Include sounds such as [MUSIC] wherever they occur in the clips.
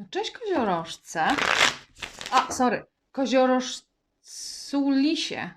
No, cześć koziorożce. A, sorry. Koziorożculisie.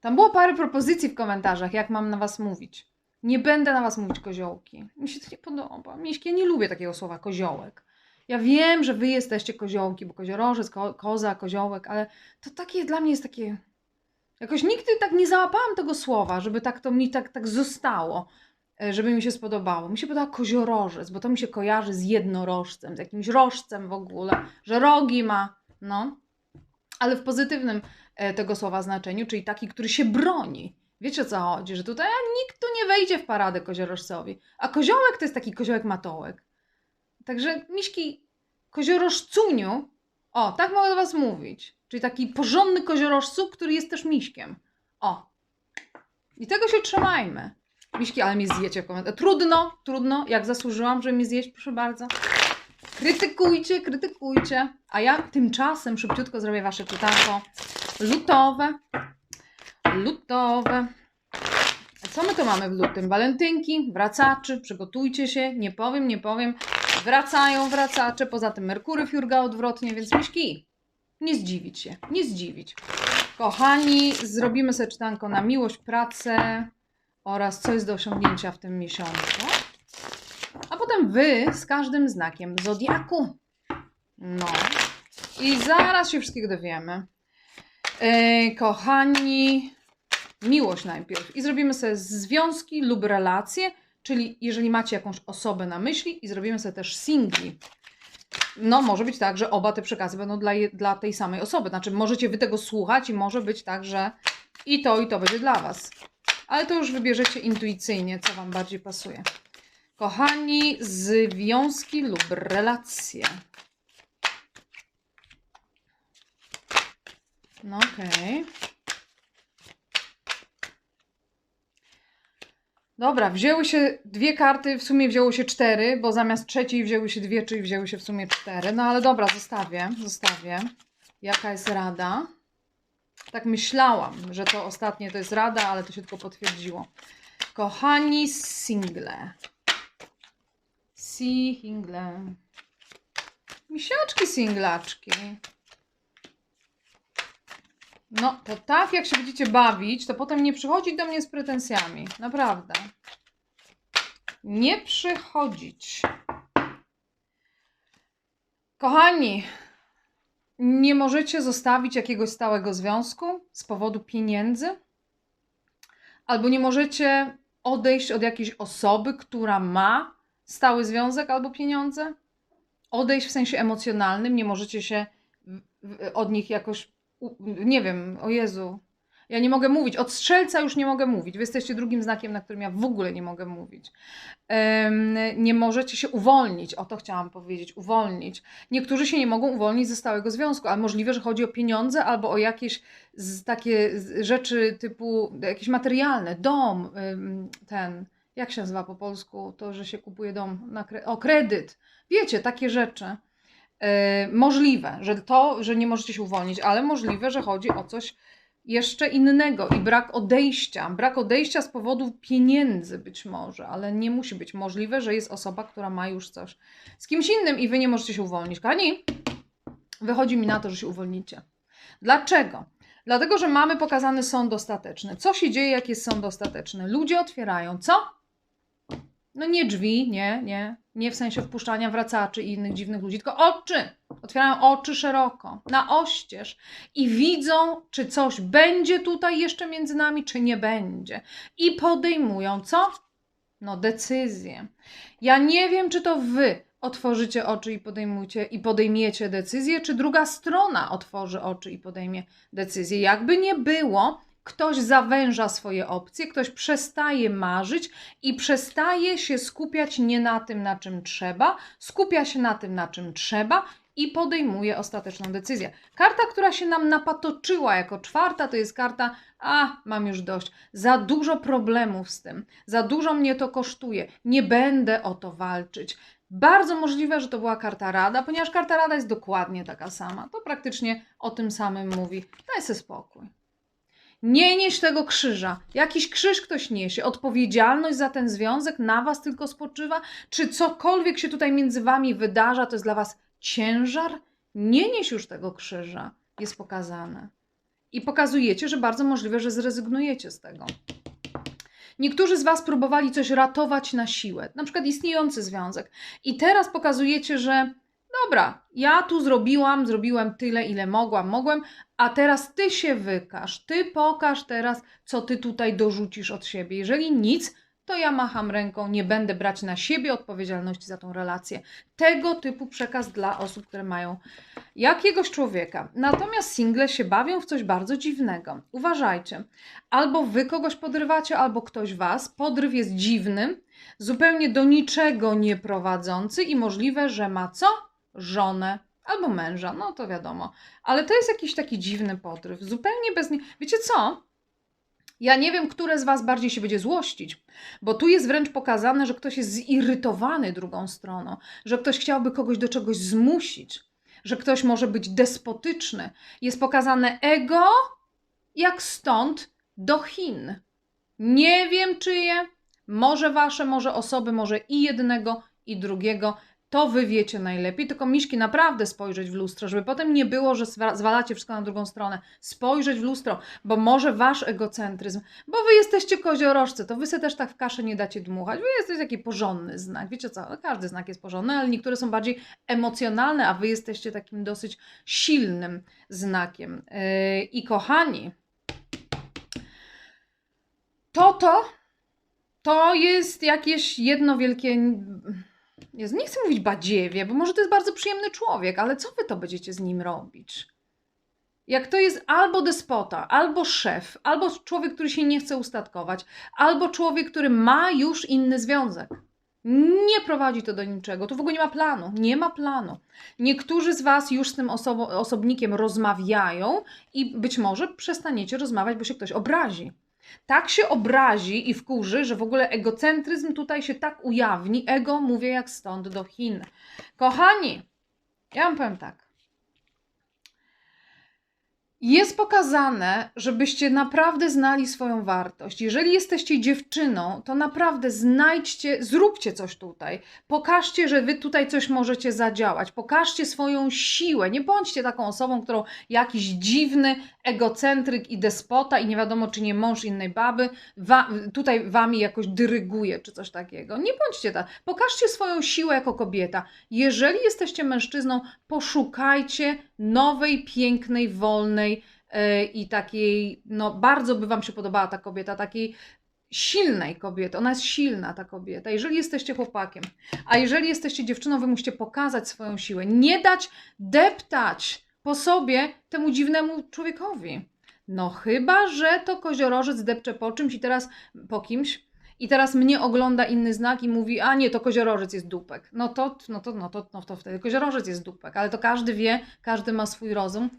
Tam było parę propozycji w komentarzach, jak mam na was mówić. Nie będę na was mówić koziołki. Mi się to nie podoba. Miśki, ja nie lubię takiego słowa koziołek. Ja wiem, że wy jesteście koziołki, bo koziorożec, ko koza, koziołek, ale to takie dla mnie jest takie... Jakoś nigdy tak nie załapałam tego słowa, żeby tak to mi tak, tak zostało, żeby mi się spodobało. Mi się podoba koziorożec, bo to mi się kojarzy z jednorożcem, z jakimś rożcem w ogóle, że rogi ma, no. Ale w pozytywnym e, tego słowa znaczeniu, czyli taki, który się broni. Wiecie o co chodzi, że tutaj nikt tu nie wejdzie w paradę koziorożcowi. A koziołek to jest taki koziołek matołek. Także miśki koziorożcuniu, o, tak mogę do was mówić. Czyli taki porządny koziorożcu, który jest też miśkiem. O. I tego się trzymajmy. Miśki, ale mnie zjecie w komentarzach. Trudno, trudno. Jak zasłużyłam, żeby mnie zjeść, proszę bardzo. Krytykujcie, krytykujcie. A ja tymczasem szybciutko zrobię wasze czytanko lutowe. Lutowe. Co my tu mamy w lutym? Walentynki, wracaczy, przygotujcie się. Nie powiem, nie powiem. Wracają wracacze. Poza tym Merkury Fiurga odwrotnie, więc miśki. Nie zdziwić się, nie zdziwić. Kochani, zrobimy sobie czytanko na miłość, pracę oraz co jest do osiągnięcia w tym miesiącu. A potem wy z każdym znakiem zodiaku. No. I zaraz się wszystkiego dowiemy. Yy, kochani, miłość najpierw. I zrobimy sobie związki lub relacje, czyli jeżeli macie jakąś osobę na myśli, i zrobimy sobie też singli. No, może być tak, że oba te przekazy będą dla, dla tej samej osoby. Znaczy, możecie wy tego słuchać i może być tak, że i to, i to będzie dla was. Ale to już wybierzecie intuicyjnie, co wam bardziej pasuje. Kochani, związki lub relacje. No okej. Dobra, wzięły się dwie karty, w sumie wzięło się cztery, bo zamiast trzeciej wzięły się dwie, czyli wzięły się w sumie cztery. No ale dobra, zostawię, zostawię. Jaka jest rada? Tak myślałam, że to ostatnie to jest rada, ale to się tylko potwierdziło. Kochani single. Single. Misiaczki singlaczki. No, to tak jak się będziecie bawić, to potem nie przychodzić do mnie z pretensjami. Naprawdę. Nie przychodzić. Kochani, nie możecie zostawić jakiegoś stałego związku z powodu pieniędzy, albo nie możecie odejść od jakiejś osoby, która ma stały związek albo pieniądze. Odejść w sensie emocjonalnym, nie możecie się od nich jakoś, nie wiem, o Jezu. Ja nie mogę mówić, od strzelca już nie mogę mówić. Wy jesteście drugim znakiem, na którym ja w ogóle nie mogę mówić. Em, nie możecie się uwolnić, o to chciałam powiedzieć, uwolnić. Niektórzy się nie mogą uwolnić ze stałego związku, ale możliwe, że chodzi o pieniądze albo o jakieś takie rzeczy typu jakieś materialne, dom, ten, jak się nazywa po polsku, to, że się kupuje dom na kre- o kredyt. Wiecie, takie rzeczy. Yy, możliwe, że to, że nie możecie się uwolnić, ale możliwe, że chodzi o coś jeszcze innego i brak odejścia. Brak odejścia z powodu pieniędzy być może, ale nie musi być możliwe, że jest osoba, która ma już coś z kimś innym i wy nie możecie się uwolnić. Kochani, wychodzi mi na to, że się uwolnicie. Dlaczego? Dlatego, że mamy pokazany sąd ostateczny. Co się dzieje, jak jest sąd ostateczny? Ludzie otwierają co? No nie drzwi, nie, nie. Nie w sensie wpuszczania wracaczy i innych dziwnych ludzi, tylko oczy. Otwierają oczy szeroko, na oścież i widzą, czy coś będzie tutaj jeszcze między nami, czy nie będzie. I podejmują co? No decyzję. Ja nie wiem, czy to wy otworzycie oczy i podejmujcie i podejmiecie decyzję, czy druga strona otworzy oczy i podejmie decyzję. Jakby nie było, ktoś zawęża swoje opcje, ktoś przestaje marzyć i przestaje się skupiać nie na tym, na czym trzeba, skupia się na tym, na czym trzeba i podejmuje ostateczną decyzję. Karta, która się nam napatoczyła jako czwarta, to jest karta, a mam już dość, za dużo problemów z tym, za dużo mnie to kosztuje, nie będę o to walczyć. Bardzo możliwe, że to była karta Rada, ponieważ karta Rada jest dokładnie taka sama. To praktycznie o tym samym mówi. Daj sobie spokój. Nie nieś tego krzyża. Jakiś krzyż ktoś niesie. Odpowiedzialność za ten związek na was tylko spoczywa? Czy cokolwiek się tutaj między wami wydarza, to jest dla was ciężar? Nie nieś już tego krzyża. Jest pokazane. I pokazujecie, że bardzo możliwe, że zrezygnujecie z tego. Niektórzy z Was próbowali coś ratować na siłę, na przykład istniejący związek, i teraz pokazujecie, że dobra, ja tu zrobiłam, zrobiłem tyle, ile mogłam, mogłem, a teraz Ty się wykaż, Ty pokaż teraz, co Ty tutaj dorzucisz od siebie. Jeżeli nic, to ja macham ręką, nie będę brać na siebie odpowiedzialności za tą relację. Tego typu przekaz dla osób, które mają jakiegoś człowieka. Natomiast single się bawią w coś bardzo dziwnego. Uważajcie, albo wy kogoś podrywacie, albo ktoś was. Podryw jest dziwny, zupełnie do niczego nie prowadzący i możliwe, że ma co? Żonę albo męża, no to wiadomo. Ale to jest jakiś taki dziwny podryw, zupełnie bez... nie- Wiecie co? Ja nie wiem, które z Was bardziej się będzie złościć, bo tu jest wręcz pokazane, że ktoś jest zirytowany drugą stroną, że ktoś chciałby kogoś do czegoś zmusić, że ktoś może być despotyczny. Jest pokazane ego jak stąd do Chin. Nie wiem czyje, może Wasze, może osoby, może i jednego, i drugiego. To wy wiecie najlepiej, tylko miszki naprawdę spojrzeć w lustro, żeby potem nie było, że zwa- zwalacie wszystko na drugą stronę. Spojrzeć w lustro, bo może wasz egocentryzm, bo wy jesteście koziorożcy, to wy sobie też tak w kaszę nie dacie dmuchać. Wy jesteście taki porządny znak. Wiecie co, no każdy znak jest porządny, ale niektóre są bardziej emocjonalne, a wy jesteście takim dosyć silnym znakiem. Yy, I kochani, to to, to jest jakieś jedno wielkie... Jezu, nie chcę mówić badziewie, bo może to jest bardzo przyjemny człowiek, ale co wy to będziecie z nim robić? Jak to jest albo despota, albo szef, albo człowiek, który się nie chce ustatkować, albo człowiek, który ma już inny związek. Nie prowadzi to do niczego. Tu w ogóle nie ma planu. Nie ma planu. Niektórzy z Was już z tym osobnikiem rozmawiają i być może przestaniecie rozmawiać, bo się ktoś obrazi. Tak się obrazi i wkurzy, że w ogóle egocentryzm tutaj się tak ujawni. Ego mówię jak stąd do Chin. Kochani, ja wam powiem tak. Jest pokazane, żebyście naprawdę znali swoją wartość. Jeżeli jesteście dziewczyną, to naprawdę znajdźcie, zróbcie coś tutaj. Pokażcie, że wy tutaj coś możecie zadziałać. Pokażcie swoją siłę. Nie bądźcie taką osobą, którą jakiś dziwny egocentryk i despota i nie wiadomo, czy nie mąż innej baby wa- tutaj wami jakoś dyryguje, czy coś takiego. Nie bądźcie tak. Pokażcie swoją siłę jako kobieta. Jeżeli jesteście mężczyzną, poszukajcie nowej, pięknej, wolnej yy, i takiej, no bardzo by Wam się podobała ta kobieta, takiej silnej kobiety. Ona jest silna, ta kobieta. Jeżeli jesteście chłopakiem, a jeżeli jesteście dziewczyną, Wy musicie pokazać swoją siłę. Nie dać deptać po sobie temu dziwnemu człowiekowi. No chyba, że to koziorożec depcze po czymś i teraz po kimś, i teraz mnie ogląda inny znak i mówi, a nie, to koziorożec jest dupek. No to, no to, no to, no to wtedy koziorożec jest dupek, ale to każdy wie, każdy ma swój rozum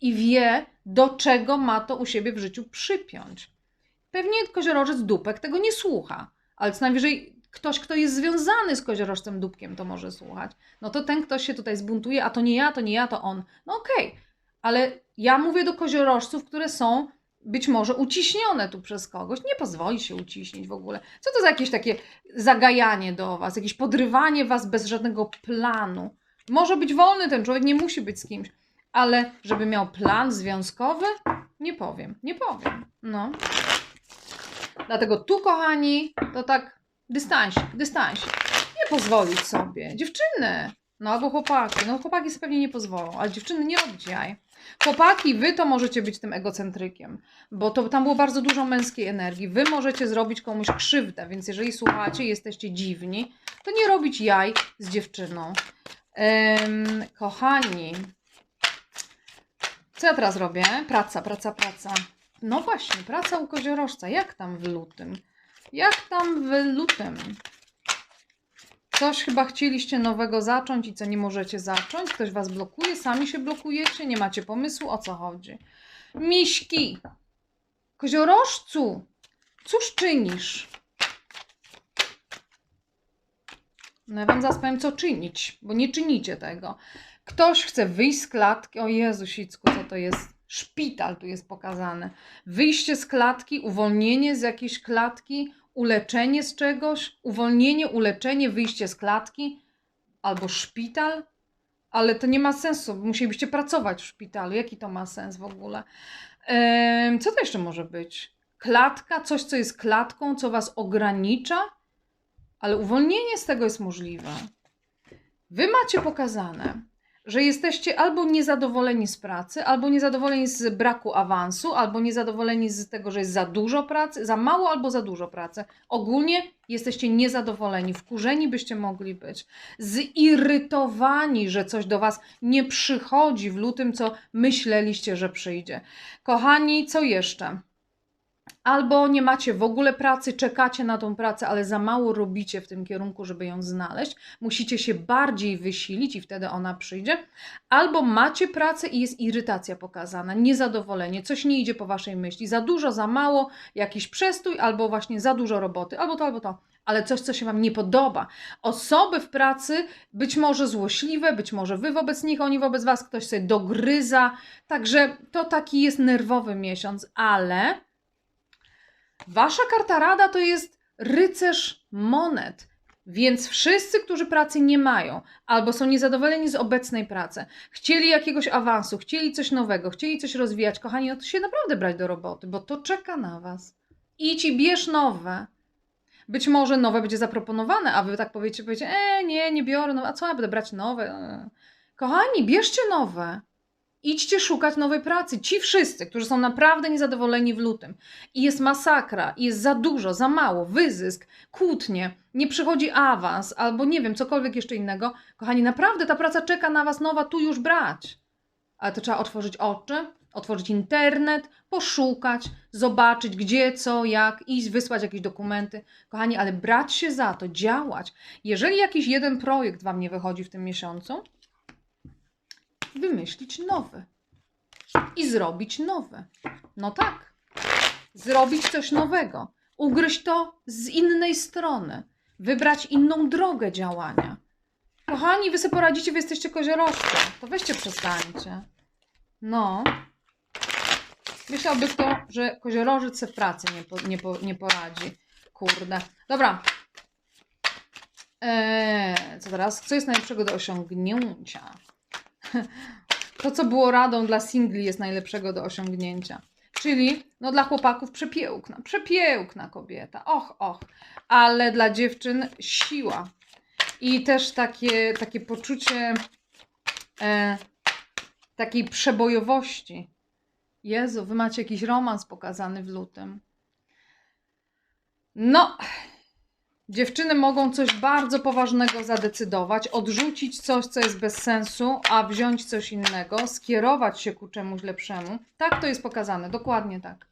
i wie, do czego ma to u siebie w życiu przypiąć. Pewnie koziorożec dupek tego nie słucha, ale co najwyżej ktoś, kto jest związany z koziorożcem dupkiem, to może słuchać. No to ten ktoś się tutaj zbuntuje, a to nie ja, to nie ja, to on. No okej, ale ja mówię do koziorożców, które są być może uciśnione tu przez kogoś. Nie pozwoli się uciśnić w ogóle. Co to za jakieś takie zagajanie do was, jakieś podrywanie was bez żadnego planu? Może być wolny ten człowiek, nie musi być z kimś, ale żeby miał plan związkowy, nie powiem, nie powiem. No. Dlatego tu, kochani, to tak dystansik, dystansik. Nie pozwolić sobie. Dziewczyny, no albo chłopaki. No chłopaki sobie pewnie nie pozwolą, ale dziewczyny nie robić jaj. Chłopaki, wy to możecie być tym egocentrykiem, bo to tam było bardzo dużo męskiej energii. Wy możecie zrobić komuś krzywdę, więc jeżeli słuchacie, jesteście dziwni, to nie robić jaj z dziewczyną. Em, kochani, co ja teraz robię? Praca, praca, praca. No właśnie, praca u koziorożca. Jak tam w lutym? Jak tam w lutym? Coś chyba chcieliście nowego zacząć i co nie możecie zacząć? Ktoś was blokuje, sami się blokujecie, nie macie pomysłu, o co chodzi. Miśki! Koziorożcu! Cóż czynisz? No ja wam zaraz powiem, co czynić, bo nie czynicie tego. Ktoś chce wyjść z klatki. O Jezu, Sicku, co to jest? Szpital tu jest pokazane. Wyjście z klatki, uwolnienie z jakiejś klatki, uleczenie z czegoś, uwolnienie, uleczenie, wyjście z klatki albo szpital. Ale to nie ma sensu. Musielibyście pracować w szpitalu. Jaki to ma sens w ogóle? Em, co to jeszcze może być? Klatka, coś, co jest klatką, co was ogranicza, ale uwolnienie z tego jest możliwe. Wy macie pokazane, że jesteście albo niezadowoleni z pracy, albo niezadowoleni z braku awansu, albo niezadowoleni z tego, że jest za dużo pracy, za mało albo za dużo pracy. Ogólnie jesteście niezadowoleni, wkurzeni byście mogli być, zirytowani, że coś do Was nie przychodzi w lutym, co myśleliście, że przyjdzie. Kochani, co jeszcze? Albo nie macie w ogóle pracy, czekacie na tą pracę, ale za mało robicie w tym kierunku, żeby ją znaleźć. Musicie się bardziej wysilić i wtedy ona przyjdzie. Albo macie pracę i jest irytacja pokazana, niezadowolenie, coś nie idzie po waszej myśli, za dużo, za mało, jakiś przestój, albo właśnie za dużo roboty, albo to, albo to. Ale coś, co się Wam nie podoba. Osoby w pracy, być może złośliwe, być może Wy wobec nich, oni wobec Was, ktoś sobie dogryza. Także to taki jest nerwowy miesiąc, ale Wasza karta rada to jest rycerz monet. Więc wszyscy, którzy pracy nie mają, albo są niezadowoleni z obecnej pracy, chcieli jakiegoś awansu, chcieli coś nowego, chcieli coś rozwijać, kochani, no to się naprawdę brać do roboty, bo to czeka na Was. Idź i bierz nowe. Być może nowe będzie zaproponowane, a Wy tak powiecie, powiecie, e, nie, nie biorę, no, a co ja będę brać nowe? Kochani, bierzcie nowe. Idźcie szukać nowej pracy. Ci wszyscy, którzy są naprawdę niezadowoleni w lutym i jest masakra, i jest za dużo, za mało, wyzysk, kłótnie, nie przychodzi awans albo nie wiem, cokolwiek jeszcze innego. Kochani, naprawdę ta praca czeka na Was nowa tu już brać. Ale to trzeba otworzyć oczy, otworzyć internet, poszukać, zobaczyć gdzie, co, jak, iść, wysłać jakieś dokumenty. Kochani, ale brać się za to, działać. Jeżeli jakiś jeden projekt Wam nie wychodzi w tym miesiącu, wymyślić nowy i zrobić nowe. No tak, zrobić coś nowego, ugryźć to z innej strony, wybrać inną drogę działania. Kochani, wy sobie poradzicie, wy jesteście koziorożcy, to weźcie przestańcie. No. Myślałby kto, że koziorożec w pracy nie, po, nie, po, nie poradzi. Kurde. Dobra. Eee, co teraz? Co jest najlepszego do osiągnięcia? [LAUGHS] To, co było radą dla singli, jest najlepszego do osiągnięcia. Czyli no, dla chłopaków przepiękna, przepiękna kobieta, och, och, ale dla dziewczyn siła i też takie, takie poczucie e, takiej przebojowości. Jezu, wy macie jakiś romans pokazany w lutym. No, Dziewczyny mogą coś bardzo poważnego zadecydować, odrzucić coś, co jest bez sensu, a wziąć coś innego, skierować się ku czemuś lepszemu. Tak to jest pokazane, dokładnie tak.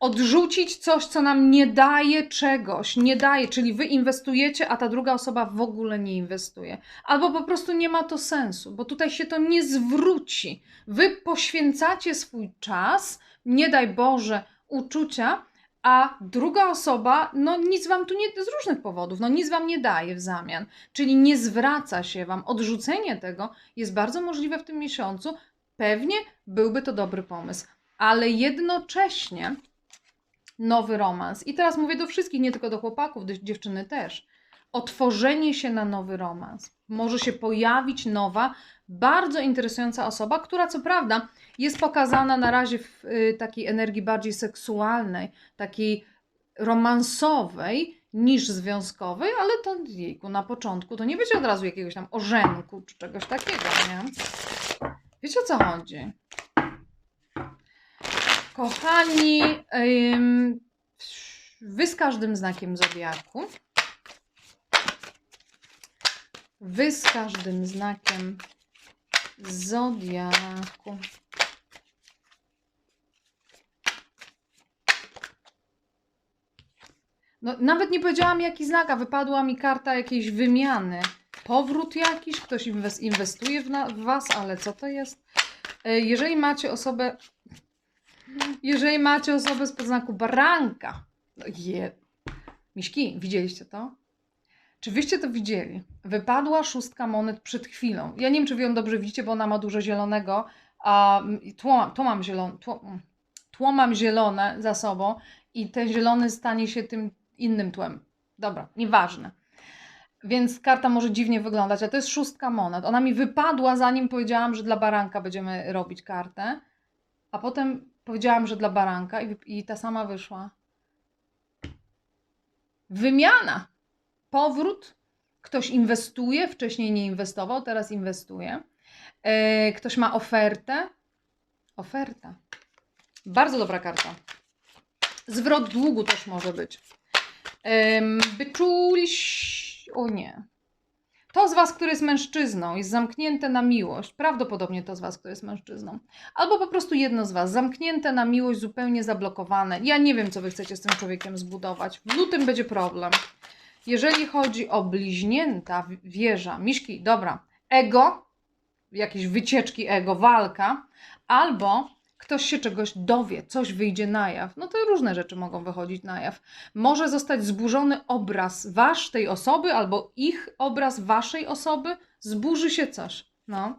Odrzucić coś, co nam nie daje czegoś, nie daje, czyli wy inwestujecie, a ta druga osoba w ogóle nie inwestuje. Albo po prostu nie ma to sensu, bo tutaj się to nie zwróci. Wy poświęcacie swój czas, nie daj Boże, uczucia, a druga osoba, no nic wam tu nie, z różnych powodów, no nic wam nie daje w zamian, czyli nie zwraca się wam. Odrzucenie tego jest bardzo możliwe w tym miesiącu. Pewnie byłby to dobry pomysł, ale jednocześnie nowy romans. I teraz mówię do wszystkich, nie tylko do chłopaków, do dziewczyny też. Otworzenie się na nowy romans. Może się pojawić nowa, bardzo interesująca osoba, która co prawda jest pokazana na razie w y, takiej energii bardziej seksualnej, takiej romansowej niż związkowej, ale to jejku, na początku to nie będzie od razu jakiegoś tam orzenku czy czegoś takiego, nie? Wiecie o co chodzi? Kochani, ym, wy z każdym znakiem zodiaku, wy z każdym znakiem zodiaku. No, nawet nie powiedziałam jaki znak, a wypadła mi karta jakiejś wymiany. Powrót jakiś, ktoś inwestuje w, w Was, ale co to jest? E, jeżeli macie osobę, jeżeli macie osobę z podznaku baranka, no je, Miśki, widzieliście to? Czy wyście to widzieli? Wypadła szóstka monet przed chwilą. Ja nie wiem, czy wy ją dobrze widzicie, bo ona ma dużo zielonego, a mm, tło, tło, mam zielone, tło, tło mam zielone za sobą i ten zielony stanie się tym innym tłem. Dobra, nieważne. Więc karta może dziwnie wyglądać, a to jest szóstka monet. Ona mi wypadła, zanim powiedziałam, że dla baranka będziemy robić kartę, a potem powiedziałam, że dla baranka i, i ta sama wyszła. Wymiana. Powrót. Ktoś inwestuje, wcześniej nie inwestował, teraz inwestuje. E, Ktoś ma ofertę. Oferta. Bardzo dobra karta. Zwrot długu też może być. Wyczuliś. O nie. To z Was, który jest mężczyzną, jest zamknięte na miłość. Prawdopodobnie to z Was, który jest mężczyzną. Albo po prostu jedno z Was, zamknięte na miłość, zupełnie zablokowane. Ja nie wiem, co Wy chcecie z tym człowiekiem zbudować. W lutym będzie problem. Jeżeli chodzi o bliźnięta, wieża, miszki, dobra, ego, jakieś wycieczki ego, walka, albo ktoś się czegoś dowie, coś wyjdzie na jaw. No to różne rzeczy mogą wychodzić na jaw. Może zostać zburzony obraz wasz, tej osoby, albo ich obraz waszej osoby, zburzy się coś. No.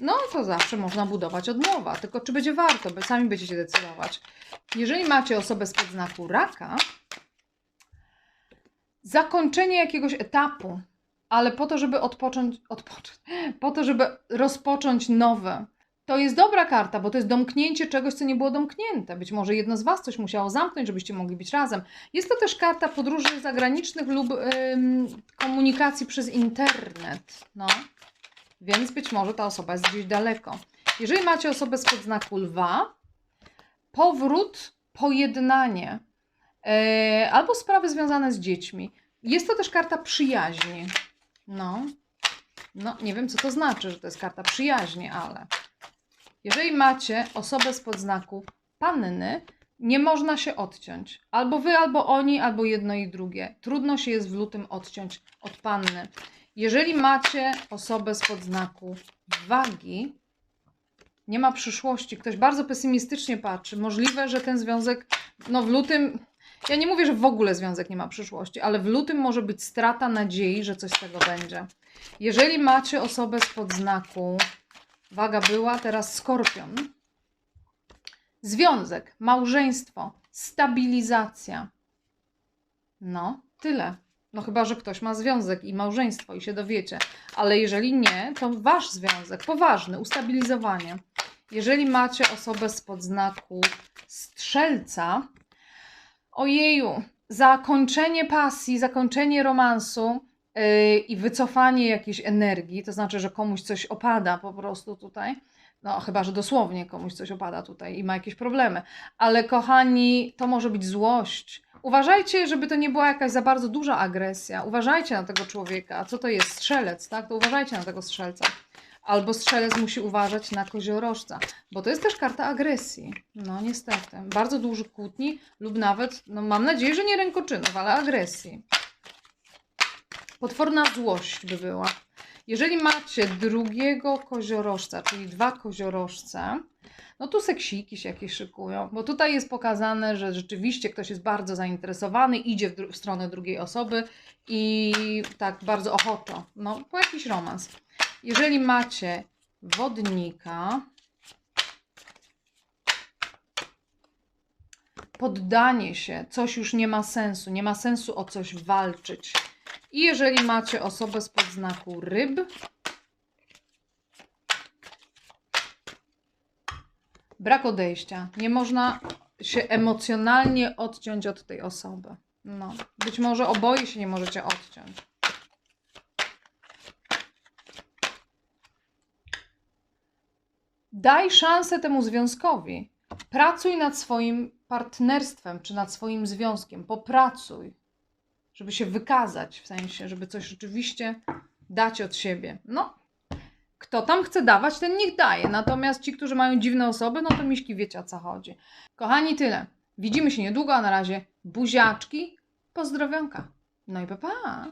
No to zawsze można budować od nowa, tylko czy będzie warto, bo sami będziecie decydować. Jeżeli macie osobę spod znaku raka, zakończenie jakiegoś etapu, ale po to, żeby odpocząć, odpocząć, [LAUGHS] po to, żeby rozpocząć nowe. To jest dobra karta, bo to jest domknięcie czegoś, co nie było domknięte. Być może jedno z Was coś musiało zamknąć, żebyście mogli być razem. Jest to też karta podróży zagranicznych lub komunikacji przez internet. No. Więc być może ta osoba jest gdzieś daleko. Jeżeli macie osobę spod znaku lwa, powrót, pojednanie albo sprawy związane z dziećmi. Jest to też karta przyjaźni. No. No, nie wiem, co to znaczy, że to jest karta przyjaźni, ale jeżeli macie osobę spod znaku panny, nie można się odciąć. Albo wy, albo oni, albo jedno i drugie. Trudno się jest w lutym odciąć od panny. Jeżeli macie osobę spod znaku wagi, nie ma przyszłości. Ktoś bardzo pesymistycznie patrzy. Możliwe, że ten związek, no w lutym, ja nie mówię, że w ogóle związek nie ma przyszłości, ale w lutym może być strata nadziei, że coś z tego będzie. Jeżeli macie osobę spod znaku, waga była, teraz skorpion. Związek, małżeństwo, stabilizacja. No, tyle. No chyba, że ktoś ma związek i małżeństwo i się dowiecie. Ale jeżeli nie, to wasz związek, poważny, ustabilizowanie. Jeżeli macie osobę spod znaku strzelca, ojeju, zakończenie pasji, zakończenie romansu yy, i wycofanie jakiejś energii, to znaczy, że komuś coś opada po prostu tutaj. No, chyba, że dosłownie komuś coś opada tutaj i ma jakieś problemy. Ale kochani, to może być złość. Uważajcie, żeby to nie była jakaś za bardzo duża agresja. Uważajcie na tego człowieka. Co to jest? Strzelec, tak? To uważajcie na tego strzelca. Albo strzelec musi uważać na koziorożca, bo to jest też karta agresji. No niestety. Bardzo dużych kłótni lub nawet, no mam nadzieję, że nie rękoczynów, ale agresji. Potworna złość by była. Jeżeli macie drugiego koziorożca, czyli dwa koziorożce, no tu seksiki się jakieś szykują, bo tutaj jest pokazane, że rzeczywiście ktoś jest bardzo zainteresowany, idzie w, dru- w stronę drugiej osoby i tak bardzo ochoczo, no po jakiś romans. Jeżeli macie wodnika, poddanie się, coś już nie ma sensu, nie ma sensu o coś walczyć. I jeżeli macie osobę spod znaku ryb, brak odejścia. Nie można się emocjonalnie odciąć od tej osoby. No, być może oboje się nie możecie odciąć. Daj szansę temu związkowi. Pracuj nad swoim partnerstwem czy nad swoim związkiem. Popracuj, żeby się wykazać, w sensie, żeby coś rzeczywiście dać od siebie. No, kto tam chce dawać, ten niech daje. Natomiast ci, którzy mają dziwne osoby, no to miśki wiecie o co chodzi. Kochani, tyle. Widzimy się niedługo, a na razie buziaczki, pozdrowionka. No i pa pa!